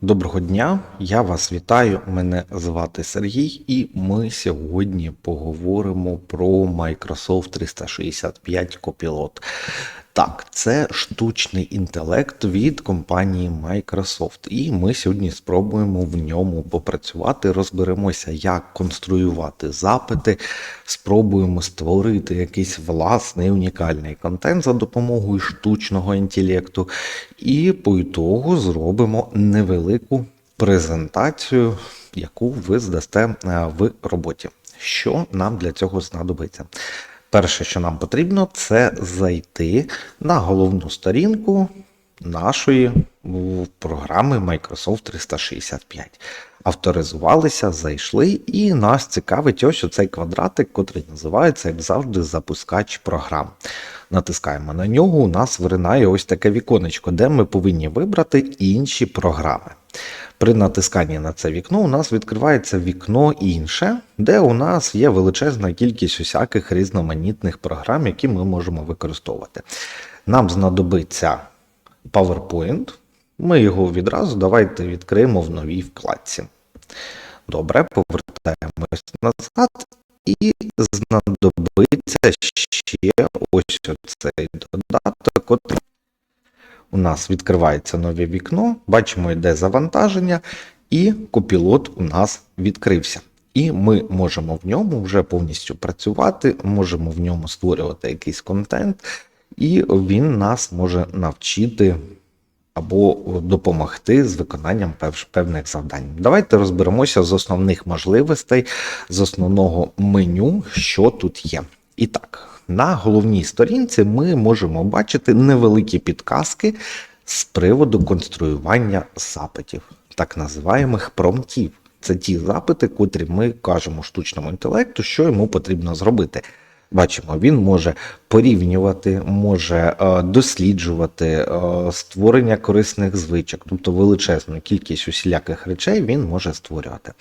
Доброго дня, я вас вітаю. Мене звати Сергій, і ми сьогодні поговоримо про Microsoft 365 Copilot. Так, це штучний інтелект від компанії Microsoft. І ми сьогодні спробуємо в ньому попрацювати, розберемося, як конструювати запити, спробуємо створити якийсь власний унікальний контент за допомогою штучного інтелекту. І по ітогу зробимо невелику презентацію, яку ви здасте е, в роботі. Що нам для цього знадобиться? Перше, що нам потрібно, це зайти на головну сторінку нашої програми Microsoft 365. Авторизувалися, зайшли, і нас цікавить ось оцей квадратик, котрий називається, як завжди, запускач програм. Натискаємо на нього, у нас виринає ось таке віконечко, де ми повинні вибрати інші програми. При натисканні на це вікно у нас відкривається вікно інше, де у нас є величезна кількість усяких різноманітних програм, які ми можемо використовувати. Нам знадобиться PowerPoint. Ми його відразу давайте відкриємо в новій вкладці. Добре, повертаємось назад, і знадобиться ще ось цей додаток, котрий у нас відкривається нове вікно, бачимо, йде завантаження, і копілот у нас відкрився. І ми можемо в ньому вже повністю працювати, можемо в ньому створювати якийсь контент, і він нас може навчити або допомогти з виконанням певних завдань. Давайте розберемося з основних можливостей, з основного меню, що тут є. І так, на головній сторінці ми можемо бачити невеликі підказки з приводу конструювання запитів, так називаємих промптів. Це ті запити, котрі ми кажемо штучному інтелекту, що йому потрібно зробити. Бачимо, він може порівнювати, може е, досліджувати е, створення корисних звичок, тобто величезну кількість усіляких речей він може створювати.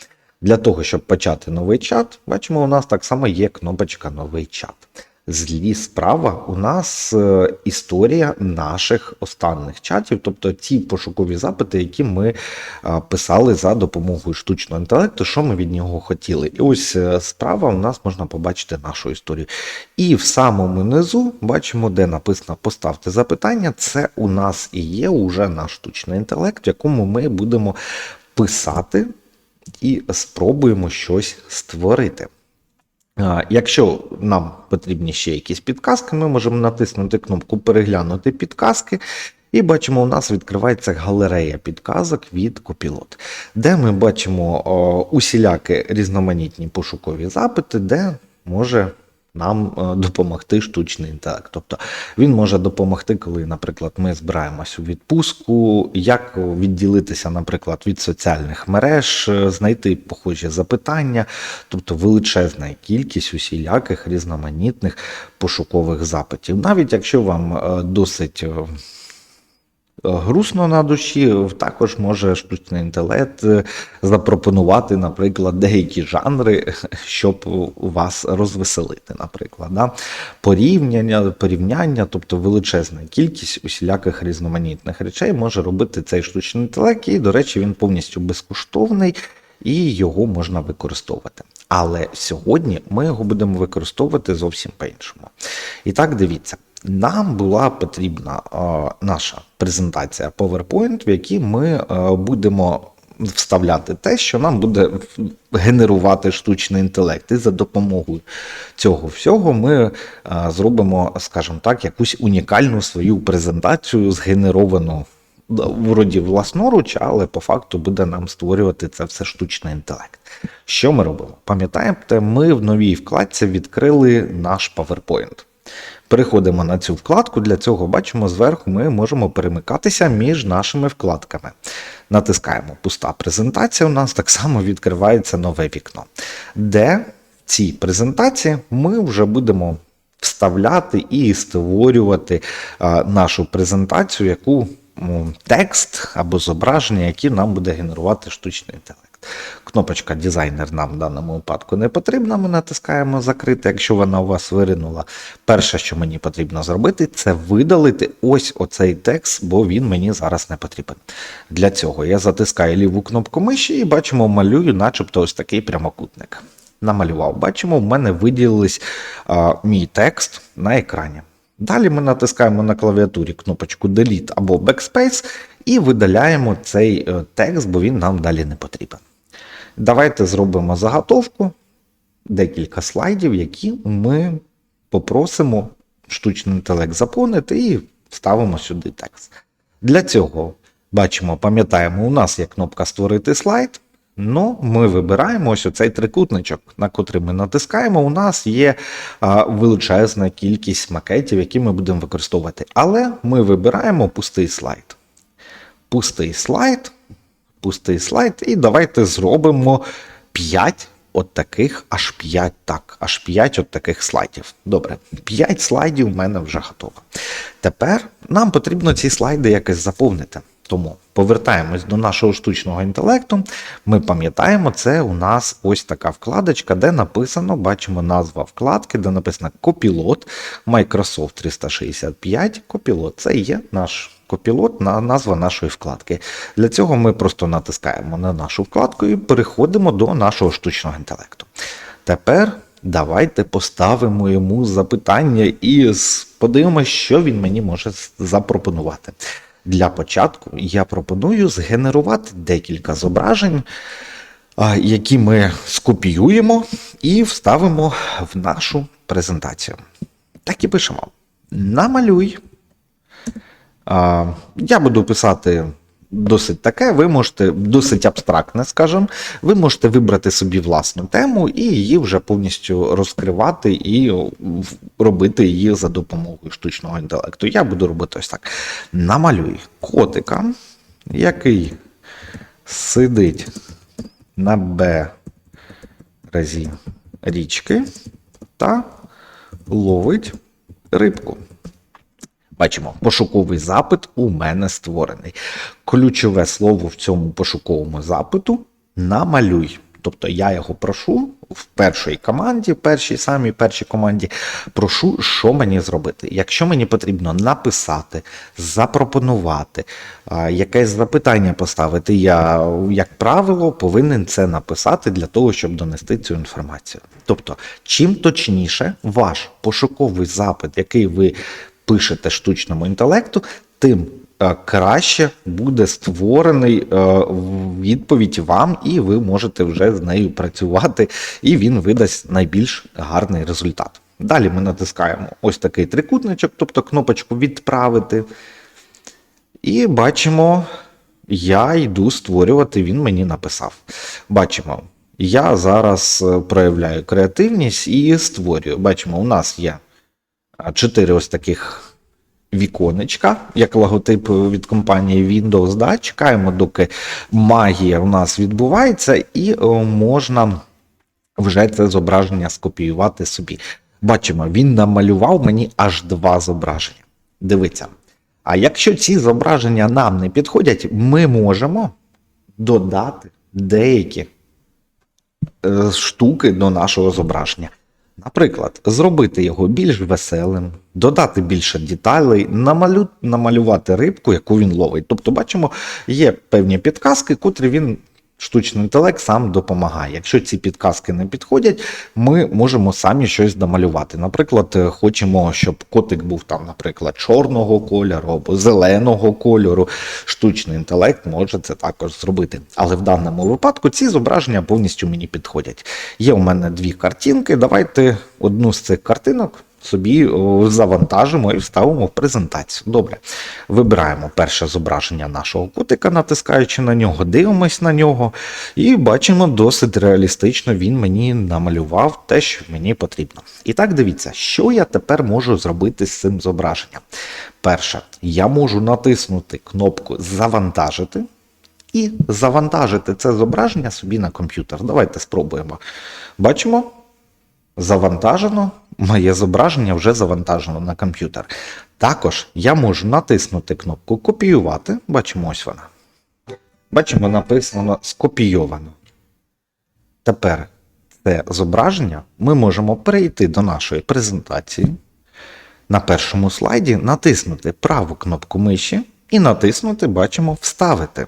Для того, щоб почати новий чат, бачимо, у нас так само є кнопочка Новий чат. Злі справа у нас е, історія наших останніх чатів, тобто ті пошукові запити, які ми е, писали за допомогою штучного інтелекту, що ми від нього хотіли. І ось е, справа у нас можна побачити нашу історію. І в самому низу бачимо, де написано Поставте запитання. Це у нас і є уже наш штучний інтелект, в якому ми будемо писати і спробуємо щось створити. Якщо нам потрібні ще якісь підказки, ми можемо натиснути кнопку Переглянути підказки. І бачимо, у нас відкривається галерея підказок від Copilot, де ми бачимо о, усілякі різноманітні пошукові запити, де може нам е, допомогти штучний інтелект. Тобто він може допомогти, коли, наприклад, ми збираємось у відпустку, як відділитися, наприклад, від соціальних мереж, е, знайти похожі запитання, тобто величезна кількість усіляких різноманітних пошукових запитів. Навіть якщо вам е, досить. Грустно на душі, також може штучний інтелект е, запропонувати, наприклад, деякі жанри, щоб вас розвеселити, наприклад, да? порівняння, порівняння, тобто величезна кількість усіляких різноманітних речей може робити цей штучний інтелект, і, до речі, він повністю безкоштовний і його можна використовувати. Але сьогодні ми його будемо використовувати зовсім по-іншому. І так, дивіться. Нам була потрібна наша презентація PowerPoint, в якій ми е, будемо вставляти те, що нам буде генерувати штучний інтелект. І за допомогою цього всього ми е, зробимо, скажімо так, якусь унікальну свою презентацію, згенеровану вроді власноруч, але по факту буде нам створювати це все штучний інтелект. Що ми робимо? Пам'ятаєте, ми в новій вкладці відкрили наш PowerPoint. Переходимо на цю вкладку. Для цього бачимо зверху, ми можемо перемикатися між нашими вкладками. Натискаємо пуста презентація. У нас так само відкривається нове вікно, де в цій презентації ми вже будемо вставляти і створювати нашу презентацію, яку текст або зображення, які нам буде генерувати штучний інтелект. Кнопочка дизайнер нам в даному випадку не потрібна. Ми натискаємо закрити. Якщо вона у вас виринула, перше, що мені потрібно зробити, це видалити ось оцей текст, бо він мені зараз не потрібен. Для цього я затискаю ліву кнопку миші і бачимо, малюю, начебто ось такий прямокутник. Намалював. Бачимо, в мене виділились мій текст на екрані. Далі ми натискаємо на клавіатурі кнопочку Delete або Backspace і видаляємо цей е, текст, бо він нам далі не потрібен. Давайте зробимо заготовку, декілька слайдів, які ми попросимо штучний інтелект заповнити і вставимо сюди текст. Для цього бачимо, пам'ятаємо, у нас є кнопка Створити слайд. Ну, ми вибираємо ось оцей трикутничок, на котрий ми натискаємо. У нас є а, величезна кількість макетів, які ми будемо використовувати. Але ми вибираємо пустий слайд. Пустий слайд, пустий слайд, і давайте зробимо 5 от таких, аж 5, так, аж 5 от таких слайдів. Добре, 5 слайдів в мене вже готово. Тепер нам потрібно ці слайди якось заповнити. Тому повертаємось до нашого штучного інтелекту. Ми пам'ятаємо, це у нас ось така вкладочка, де написано, бачимо назва вкладки, де написано Copilot Microsoft 365 Copilot. Це є наш Copilot, на назва нашої вкладки. Для цього ми просто натискаємо на нашу вкладку і переходимо до нашого штучного інтелекту. Тепер давайте поставимо йому запитання і подивимося, що він мені може запропонувати. Для початку я пропоную згенерувати декілька зображень, які ми скопіюємо і вставимо в нашу презентацію. Так і пишемо: намалюй. Я буду писати досить таке, ви можете досить абстрактне, скажімо, ви можете вибрати собі власну тему і її вже повністю розкривати і робити її за допомогою штучного інтелекту. Я буду робити ось так: намалюй котика, який сидить на березі річки та ловить рибку. Бачимо, пошуковий запит у мене створений. Ключове слово в цьому пошуковому запиту намалюй. Тобто я його прошу в першій команді, в першій самій першій команді, прошу, що мені зробити. Якщо мені потрібно написати, запропонувати, якесь запитання поставити, я, як правило, повинен це написати для того, щоб донести цю інформацію. Тобто, чим точніше ваш пошуковий запит, який ви пишете штучному інтелекту, тим е, краще буде створений е, відповідь вам, і ви можете вже з нею працювати, і він видасть найбільш гарний результат. Далі ми натискаємо ось такий трикутничок, тобто кнопочку відправити. І бачимо, я йду створювати, він мені написав. Бачимо, я зараз е, проявляю креативність і створюю. Бачимо, у нас є чотири ось таких віконечка, як логотип від компанії Windows. Да? Чекаємо, доки магія у нас відбувається, і можна вже це зображення скопіювати собі. Бачимо, він намалював мені аж два зображення. Дивіться. А якщо ці зображення нам не підходять, ми можемо додати деякі е, штуки до нашого зображення. Наприклад, зробити його більш веселим, додати більше деталей, намалю, намалювати рибку, яку він ловить. Тобто, бачимо, є певні підказки, котрі він. Штучний інтелект сам допомагає. Якщо ці підказки не підходять, ми можемо самі щось домалювати. Наприклад, е, хочемо, щоб котик був там, наприклад, чорного кольору або зеленого кольору. Штучний інтелект може це також зробити. Але в даному випадку ці зображення повністю мені підходять. Є у мене дві картинки. Давайте одну з цих картинок собі завантажимо і вставимо в презентацію. Добре. Вибираємо перше зображення нашого котика, натискаючи на нього, дивимось на нього, і бачимо, досить реалістично він мені намалював те, що мені потрібно. І так, дивіться, що я тепер можу зробити з цим зображенням. Перше, я можу натиснути кнопку Завантажити. І завантажити це зображення собі на комп'ютер. Давайте спробуємо. Бачимо, завантажено, моє зображення вже завантажено на комп'ютер. Також я можу натиснути кнопку Копіювати. Бачимо, ось вона. Бачимо, написано скопійовано. тепер це зображення ми можемо перейти до нашої презентації. На першому слайді натиснути праву кнопку миші і натиснути, бачимо, Вставити.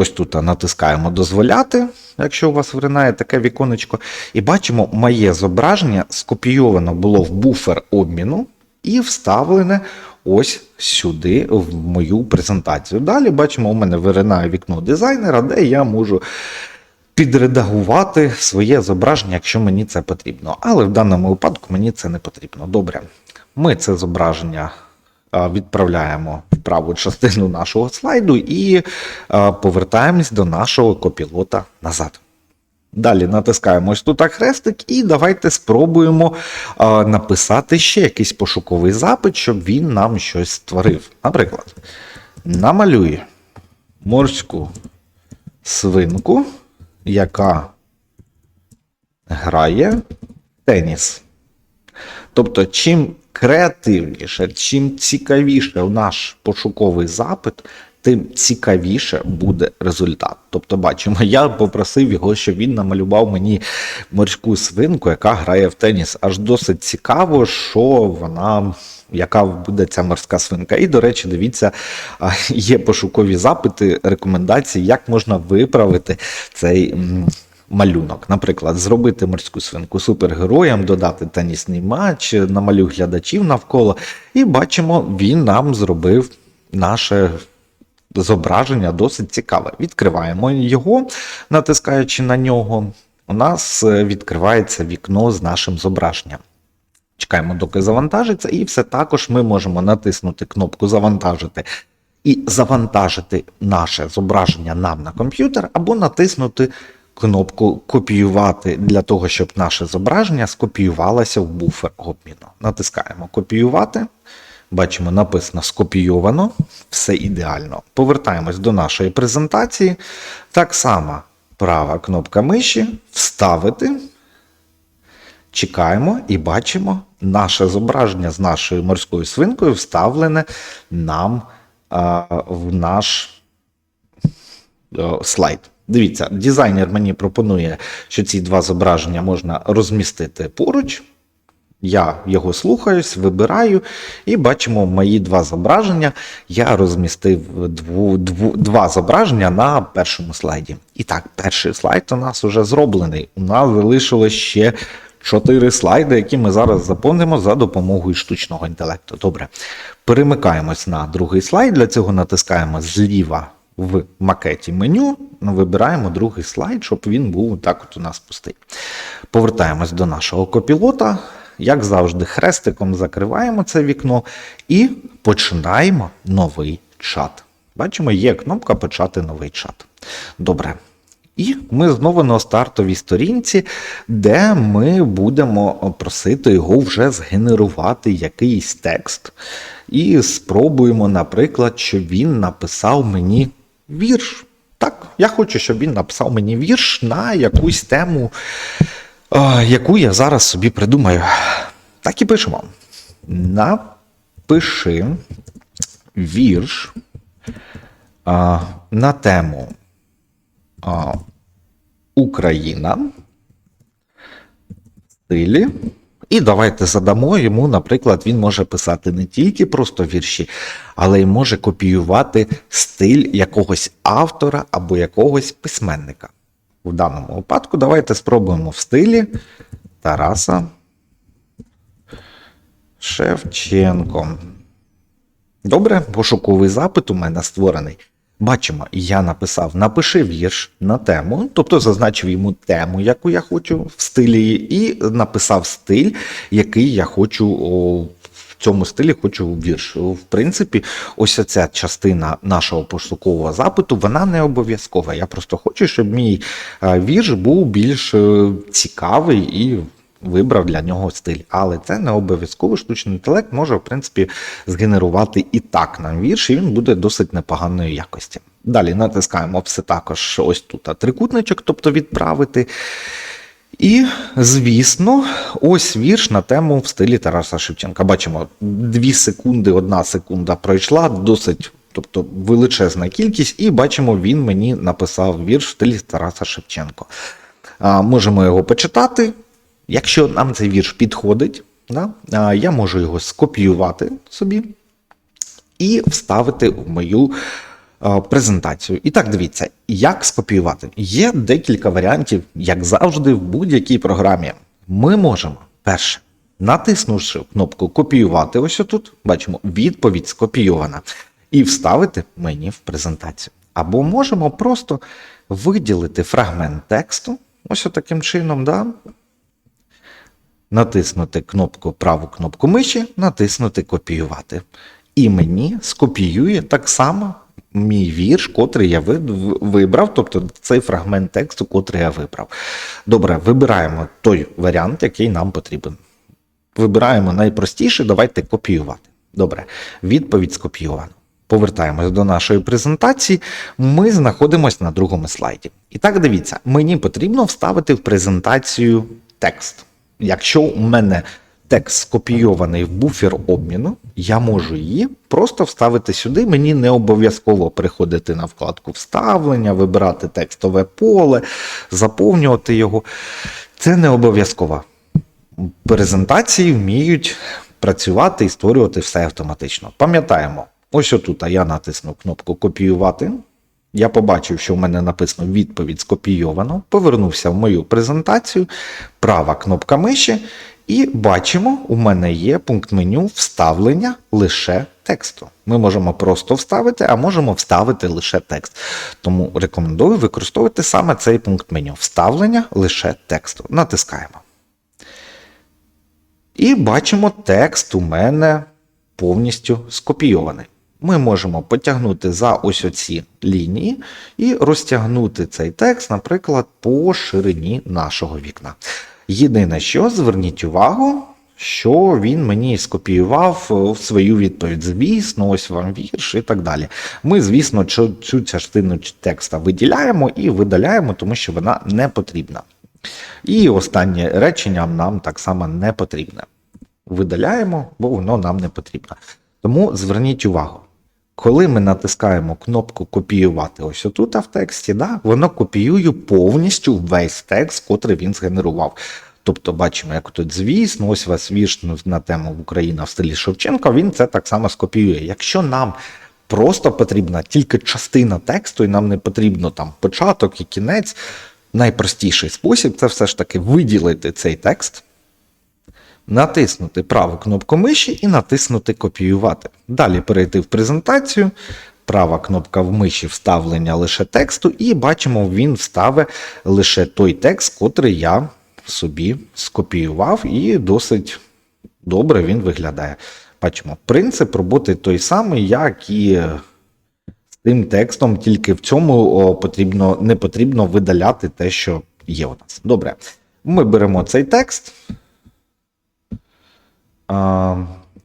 Ось тут натискаємо Дозволяти, якщо у вас виринає таке віконечко. І бачимо, моє зображення скопійовано було в буфер обміну і вставлене ось сюди, в мою презентацію. Далі бачимо, у мене виринає вікно дизайнера, де я можу підредагувати своє зображення, якщо мені це потрібно. Але в даному випадку мені це не потрібно. Добре, ми це зображення відправляємо в праву частину нашого слайду і повертаємось до нашого копілота назад. Далі натискаємо ось тут хрестик, і давайте спробуємо а, написати ще якийсь пошуковий запит, щоб він нам щось створив. Наприклад, намалюй морську свинку, яка грає теніс. Тобто, чим креативніше, чим цікавіше наш пошуковий запит, тим цікавіше буде результат. Тобто, бачимо, я попросив його, щоб він намалював мені морську свинку, яка грає в теніс. Аж досить цікаво, що вона. Яка буде ця морська свинка? І, до речі, дивіться, є пошукові запити, рекомендації, як можна виправити цей малюнок. Наприклад, зробити морську свинку супергероєм, додати тенісний матч, намалюй глядачів навколо. І бачимо, він нам зробив наше зображення досить цікаве. Відкриваємо його, натискаючи на нього. У нас е, відкривається вікно з нашим зображенням. Чекаємо, доки завантажиться, і все також ми можемо натиснути кнопку Завантажити і завантажити наше зображення нам на комп'ютер, або натиснути кнопку Копіювати для того, щоб наше зображення скопіювалося в буфер обміну. Натискаємо Копіювати. Бачимо, написано скопійовано, все ідеально. Повертаємось до нашої презентації. Так само права кнопка миші, вставити. Чекаємо і бачимо наше зображення з нашою морською свинкою вставлене нам а, в наш о, слайд. Дивіться, дизайнер мені пропонує, що ці два зображення можна розмістити поруч. Я його слухаюсь, вибираю, і бачимо мої два зображення. Я розмістив дву, дву, два зображення на першому слайді. І так, перший слайд у нас вже зроблений. У нас залишилось ще чотири слайди, які ми зараз заповнимо за допомогою штучного інтелекту. Добре. Перемикаємось на другий слайд. Для цього натискаємо зліва в макеті меню, вибираємо другий слайд, щоб він був так от у нас пустий. Повертаємось до нашого копілота. Як завжди, хрестиком закриваємо це вікно і починаємо новий чат. Бачимо, є кнопка Почати новий чат. Добре. І ми знову на стартовій сторінці, де ми будемо просити його вже згенерувати якийсь текст. І спробуємо, наприклад, щоб він написав мені вірш. Так, я хочу, щоб він написав мені вірш на якусь тему, яку я зараз собі придумаю. Так і пишемо. Напиши вірш а, на тему а, Україна в стилі. І давайте задамо йому, наприклад, він може писати не тільки просто вірші, але й може копіювати стиль якогось автора або якогось письменника. В даному випадку давайте спробуємо в стилі Тараса Шевченко. Добре, пошуковий запит у мене створений. Бачимо, я написав напиши вірш на тему, тобто зазначив йому тему, яку я хочу в стилі, і написав стиль, який я хочу о, в цьому стилі хочу вірш. В принципі, ось ця частина нашого пошукового запиту, вона не обов'язкова. Я просто хочу, щоб мій е, вірш був більш е, цікавий і вибрав для нього стиль. Але це не обов'язково. Штучний інтелект може, в принципі, згенерувати і так нам вірш, і він буде досить непоганої якості. Далі натискаємо все також ось тут трикутничок, тобто відправити. І, звісно, ось вірш на тему в стилі Тараса Шевченка. Бачимо, 2 секунди, 1 секунда пройшла, досить тобто величезна кількість, і бачимо, він мені написав вірш в стилі Тараса Шевченко. А, можемо його почитати. Якщо нам цей вірш підходить, да, я можу його скопіювати собі і вставити в мою е, презентацію. І так, дивіться, як скопіювати. Є декілька варіантів, як завжди, в будь-якій програмі. Ми можемо перше. Натиснувши кнопку Копіювати, ось отут, бачимо, відповідь скопійована, і вставити мені в презентацію. Або можемо просто виділити фрагмент тексту, ось таким чином, да? Натиснути кнопку праву кнопку миші, натиснути Копіювати. І мені скопіює так само мій вірш, котрий я вибрав, тобто цей фрагмент тексту, котрий я вибрав. Добре, вибираємо той варіант, який нам потрібен. Вибираємо найпростіше, давайте копіювати. Добре, відповідь скопійована. Повертаємось до нашої презентації. Ми знаходимося на другому слайді. І так дивіться, мені потрібно вставити в презентацію текст. Якщо у мене текст скопійований в буфер обміну, я можу її просто вставити сюди. Мені не обов'язково переходити на вкладку вставлення, вибирати текстове поле, заповнювати його. Це не обов'язково презентації вміють працювати і створювати все автоматично. Пам'ятаємо, ось отут я натиснув кнопку Копіювати. Я побачив, що в мене написано відповідь скопійовано. Повернувся в мою презентацію, права кнопка миші, і бачимо, у мене є пункт меню вставлення лише тексту. Ми можемо просто вставити, а можемо вставити лише текст. Тому рекомендую використовувати саме цей пункт меню вставлення лише тексту. Натискаємо. І бачимо, текст у мене повністю скопійований. Ми можемо потягнути за ось оці лінії і розтягнути цей текст, наприклад, по ширині нашого вікна. Єдине, що зверніть увагу, що він мені скопіював е, в свою відповідь. Звісно, ось вам вірш і так далі. Ми, звісно, цю, частину текста виділяємо і видаляємо, тому що вона не потрібна. І останнє речення нам так само не потрібне. Видаляємо, бо воно нам не потрібно. Тому зверніть увагу, коли ми натискаємо кнопку копіювати ось отут в тексті, да, воно копіює повністю весь текст, котрий він згенерував. Тобто бачимо, як тут, звісно, ось вас вірш на тему Україна в стилі Шевченка, він це так само скопіює. Якщо нам просто потрібна тільки частина тексту, і нам не потрібно там початок і кінець, найпростіший спосіб це все ж таки виділити цей текст, натиснути праву кнопку миші і натиснути Копіювати. Далі перейти в презентацію. Права кнопка в миші вставлення лише тексту, і бачимо, він вставить лише той текст, котрий я собі скопіював, і досить добре він виглядає. Бачимо, принцип роботи той самий, як і з тим текстом, тільки в цьому потрібно, не потрібно видаляти те, що є у нас. Добре. Ми беремо цей текст,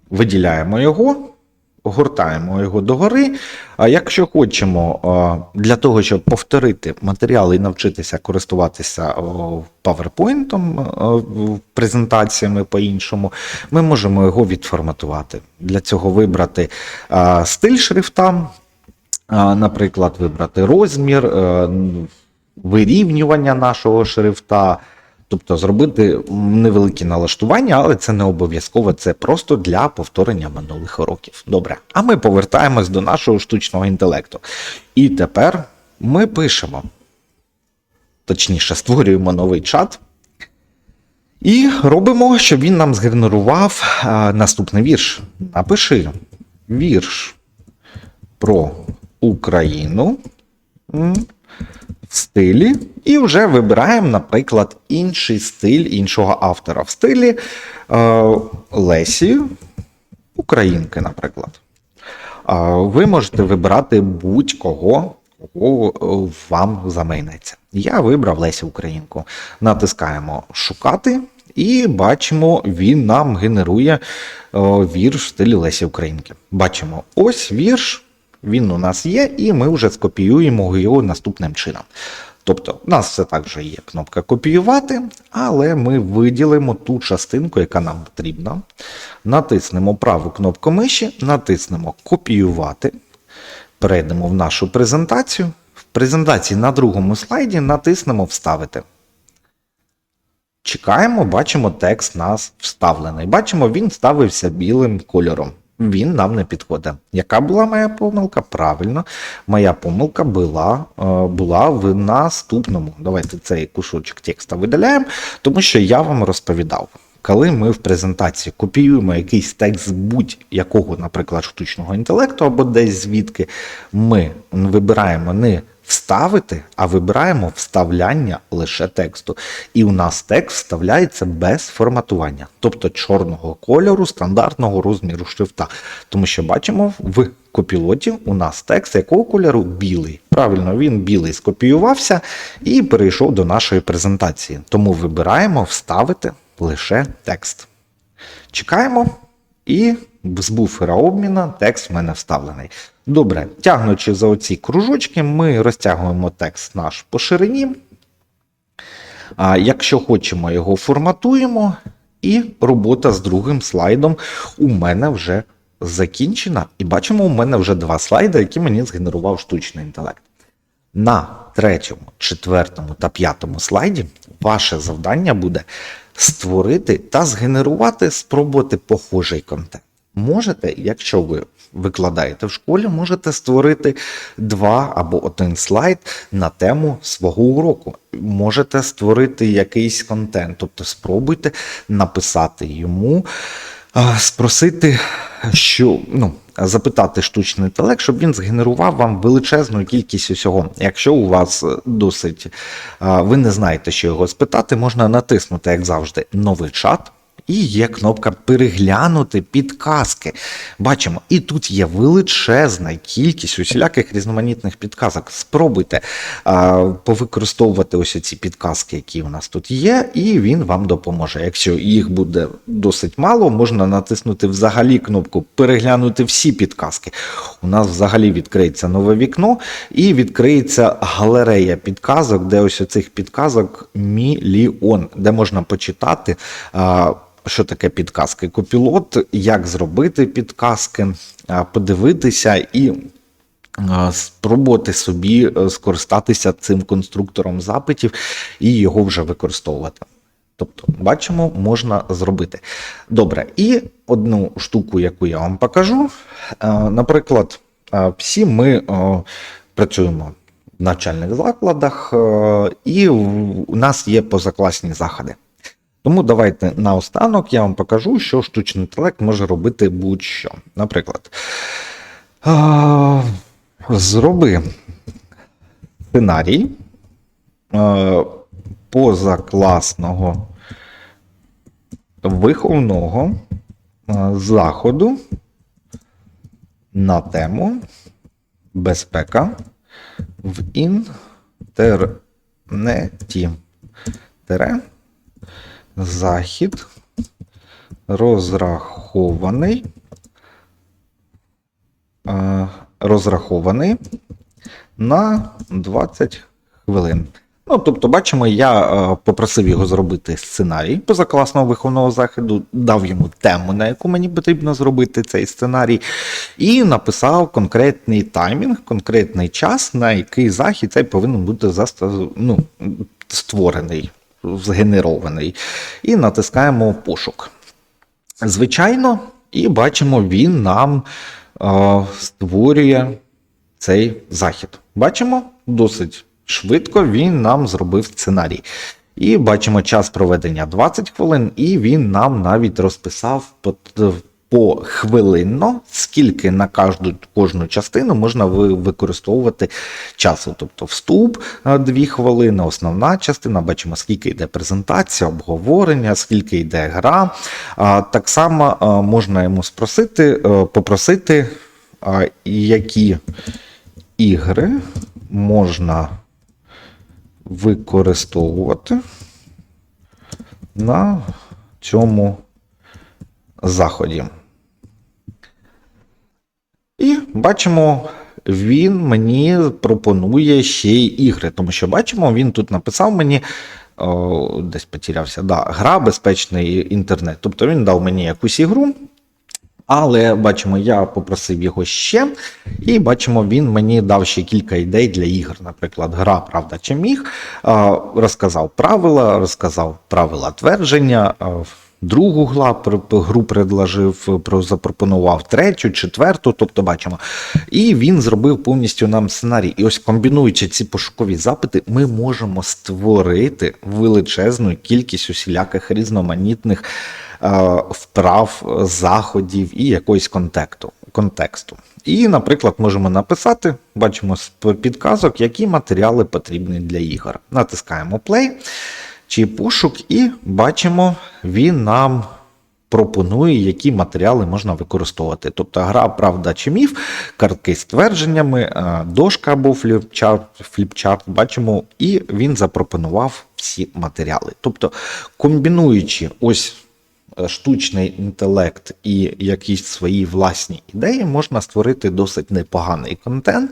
виділяємо його, гортаємо його догори. А якщо хочемо для того, щоб повторити матеріал і навчитися користуватися PowerPoint, презентаціями по-іншому, ми можемо його відформатувати. Для цього вибрати стиль шрифта, наприклад, вибрати розмір, е, вирівнювання нашого шрифта. Тобто зробити невеликі налаштування, але це не обов'язково, це просто для повторення минулих уроків. Добре. А ми повертаємось до нашого штучного інтелекту. І тепер ми пишемо, точніше, створюємо новий чат. І робимо, щоб він нам згенерував а, наступний вірш. Напиши вірш про Україну в стилі, і вже вибираємо, наприклад, інший стиль іншого автора в стилі е, Лесі Українки, наприклад. А, Ви можете вибирати будь-кого, кого е, вам замайнеться. Я вибрав Лесю Українку. Натискаємо Шукати. І бачимо, він нам генерує о, вірш в стилі Лесі Українки. Бачимо, ось вірш, він у нас є, і ми вже скопіюємо його наступним чином. Тобто, у нас все так же є кнопка копіювати, але ми виділимо ту частинку, яка нам потрібна. Натиснемо праву кнопку миші, натиснемо копіювати. Перейдемо в нашу презентацію. В презентації на другому слайді натиснемо Вставити. Чекаємо, бачимо, текст нас вставлений. Бачимо, він ставився білим кольором. Він нам не підходить. Яка була моя помилка? Правильно, моя помилка була, е, була в наступному. Давайте цей кусочок текста видаляємо, тому що я вам розповідав. Коли ми в презентації копіюємо якийсь текст будь-якого, наприклад, штучного інтелекту або десь звідки, ми вибираємо не вставити, а вибираємо вставляння лише тексту. І у нас текст вставляється без форматування, тобто чорного кольору, стандартного розміру шрифта. Тому що бачимо в копілоті у нас текст якого кольору білий. Правильно, він білий скопіювався і перейшов до нашої презентації. Тому вибираємо вставити лише текст. Чекаємо, і з буфера обміна текст в мене вставлений. Добре, тягнучи за оці кружочки, ми розтягуємо текст наш по ширині. А якщо хочемо, його форматуємо, і робота з другим слайдом у мене вже закінчена. І бачимо, у мене вже два слайди, які мені згенерував штучний інтелект. На третьому, четвертому та п'ятому слайді ваше завдання буде створити та згенерувати, спробувати похожий контент. Можете, якщо ви викладаєте в школі, можете створити два або один слайд на тему свого уроку. Можете створити якийсь контент, тобто спробуйте написати йому, спросити, що ну, запитати штучний інтелект, щоб він згенерував вам величезну кількість усього. Якщо у вас досить ви не знаєте, що його спитати, можна натиснути, як завжди, новий чат. І є кнопка переглянути підказки. Бачимо, і тут є величезна кількість усіляких різноманітних підказок. Спробуйте а, повикористовувати ось ці підказки, які у нас тут є, і він вам допоможе. Якщо їх буде досить мало, можна натиснути взагалі кнопку переглянути всі підказки. У нас взагалі відкриється нове вікно, і відкриється галерея підказок, де ось оцих підказок мільйон, де можна почитати. Що таке підказки? Копілот, як зробити підказки, подивитися і спробувати собі е, скористатися цим конструктором запитів і його вже використовувати. Тобто, бачимо, можна зробити. Добре, і одну штуку, яку я вам покажу. Е, Наприклад, е, всі ми працюємо в навчальних закладах, і у нас є позакласні заходи. Тому давайте наостанок я вам покажу, що штучний інтелект може робити будь-що. Наприклад, зроби сценарій позакласного виховного заходу на тему безпека в інтернеті. Тере захід розрахований, е, розрахований на 20 хвилин. Ну, тобто, бачимо, я е, попросив його зробити сценарій позакласного виховного заходу, дав йому тему, на яку мені потрібно зробити цей сценарій, і написав конкретний таймінг, конкретний час, на який захід цей повинен бути ну, створений, згенерований. І натискаємо пошук. Звичайно, і бачимо, він нам е, створює цей захід. Бачимо, досить швидко він нам зробив сценарій. І бачимо час проведення 20 хвилин, і він нам навіть розписав по, по скільки на кожну, кожну частину можна використовувати часу. Тобто вступ 2 хвилини, основна частина, бачимо, скільки йде презентація, обговорення, скільки йде гра. Так само можна йому спросити, е, попросити, які ігри можна використовувати на цьому заході. І бачимо, він мені пропонує ще й ігри, тому що бачимо, він тут написав мені. О, десь потерявся. Да, гра безпечний інтернет. Тобто він дав мені якусь ігру, Але бачимо, я попросив його ще, і бачимо, він мені дав ще кілька ідей для ігор. Наприклад, гра Правда чи міг. Розказав правила, розказав правила твердження. Другу гру предложив, запропонував третю, четверту, тобто бачимо. І він зробив повністю нам сценарій. І ось комбінуючи ці пошукові запити, ми можемо створити величезну кількість усіляких різноманітних е, вправ, заходів і якогось контексту. контексту. І, наприклад, можемо написати, бачимо з підказок, які матеріали потрібні для ігор. Натискаємо play чи пошук, і бачимо, він нам пропонує, які матеріали можна використовувати. Тобто гра Правда чи міф, картки з твердженнями, е, дошка або фліпчарт, фліпчарт, бачимо, і він запропонував всі матеріали. Тобто, комбінуючи ось е, штучний інтелект і якісь свої власні ідеї, можна створити досить непоганий контент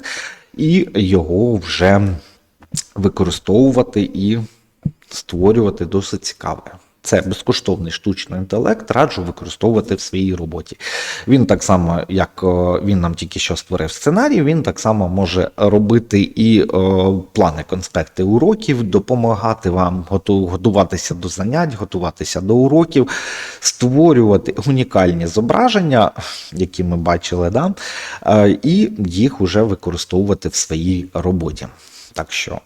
і його вже використовувати і створювати досить цікаве. Це безкоштовний штучний інтелект, раджу використовувати в своїй роботі. Він так само, як е, він нам тільки що створив сценарій, він так само може робити і е, плани, конспекти уроків, допомагати вам готуватися до занять, готуватися до уроків, створювати унікальні зображення, які ми бачили, да? е, і їх вже використовувати в своїй роботі. Так що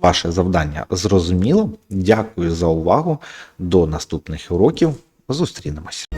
Ваше завдання зрозуміло. Дякую за увагу. До наступних уроків. Зустрінемось.